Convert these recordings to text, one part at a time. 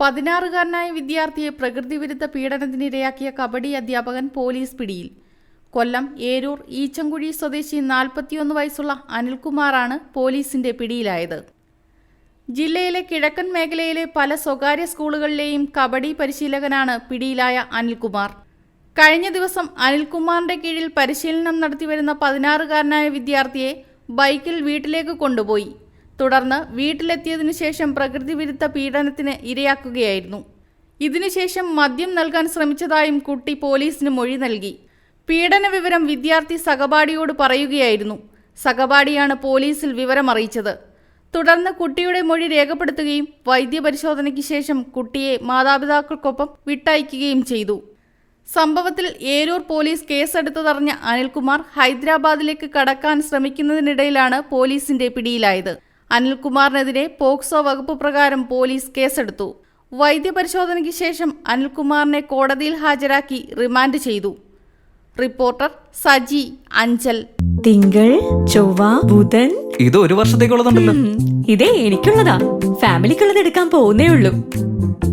പതിനാറുകാരനായ വിദ്യാർത്ഥിയെ പ്രകൃതിവിരുദ്ധ പീഡനത്തിനിരയാക്കിയ കബഡി അധ്യാപകൻ പോലീസ് പിടിയിൽ. കൊല്ലം ഏരൂർ ഈച്ചങ്കുഴി സ്വദേശി നാൽപ്പത്തിയൊന്ന് വയസ്സുള്ള അനിൽകുമാറാണ് പോലീസിന്റെ പിടിയിലായത്. ജില്ലയിലെ കിഴക്കൻ മേഖലയിലെ പല സ്വകാര്യ സ്കൂളുകളിലെയും കബഡി പരിശീലകനാണ് പിടിയിലായ അനിൽകുമാർ. കഴിഞ്ഞ ദിവസം അനിൽകുമാറിന്റെ കീഴിൽ പരിശീലനം നടത്തിവരുന്ന പതിനാറുകാരനായ വിദ്യാർത്ഥിയെ ബൈക്കിൽ വീട്ടിലേക്ക് കൊണ്ടുപോയി. തുടർന്ന് വീട്ടിലെത്തിയതിനു ശേഷം പ്രകൃതി വിരുദ്ധ പീഡനത്തിന് ഇരയാക്കുകയായിരുന്നു. ഇതിനുശേഷം മദ്യം നൽകാൻ ശ്രമിച്ചതായും കുട്ടി പോലീസിന് മൊഴി നൽകി. പീഡന വിവരം വിദ്യാർത്ഥി സഹപാഠിയോട് പറയുകയായിരുന്നു. സഹപാഠിയാണ് പോലീസിൽ വിവരം അറിയിച്ചത്. തുടർന്ന് കുട്ടിയുടെ മൊഴി രേഖപ്പെടുത്തുകയും വൈദ്യപരിശോധനയ്ക്ക് ശേഷം കുട്ടിയെ മാതാപിതാക്കൾക്കൊപ്പം വിട്ടയക്കുകയും ചെയ്തു. സംഭവത്തിൽ ഏരൂർ പോലീസ് കേസെടുത്തതറിഞ്ഞ അനിൽകുമാർ ഹൈദരാബാദിലേക്ക് കടക്കാൻ ശ്രമിക്കുന്നതിനിടയിലാണ് പോലീസിന്റെ പിടിയിലായത്. അനിൽകുമാറിനെതിരെ പോക്സോ വകുപ്പ് പ്രകാരം പോലീസ് കേസെടുത്തു. വൈദ്യപരിശോധനയ്ക്ക് ശേഷം അനിൽകുമാറിനെ കോടതിയിൽ ഹാജരാക്കി റിമാൻഡ് ചെയ്തു. റിപ്പോർട്ടർ സജി അഞ്ചൽ. തിങ്കൾ ചൊവ്വ ബുധൻ. ഇത് ഒരു വർഷത്തേക്കുള്ളതുണ്ടല്ലോ. ഇതേ എനിക്കുള്ളതാ. ഫാമിലിക്കുള്ളത് എടുക്കാൻ പോകുന്നേ ഉള്ളൂ.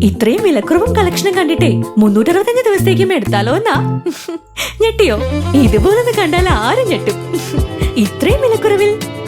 ഇത്രയും വിലക്കുറവും കളക്ഷനും കണ്ടിട്ടേ മുന്നൂറ്ററുപത്തഞ്ച് ദിവസത്തേക്കും എടുത്താലോ എന്നാ? ഞെട്ടിയോ? ഇതുപോലൊന്ന് കണ്ടാൽ ആരും ഞെട്ടും. ഇത്രയും വിലക്കുറവിൽ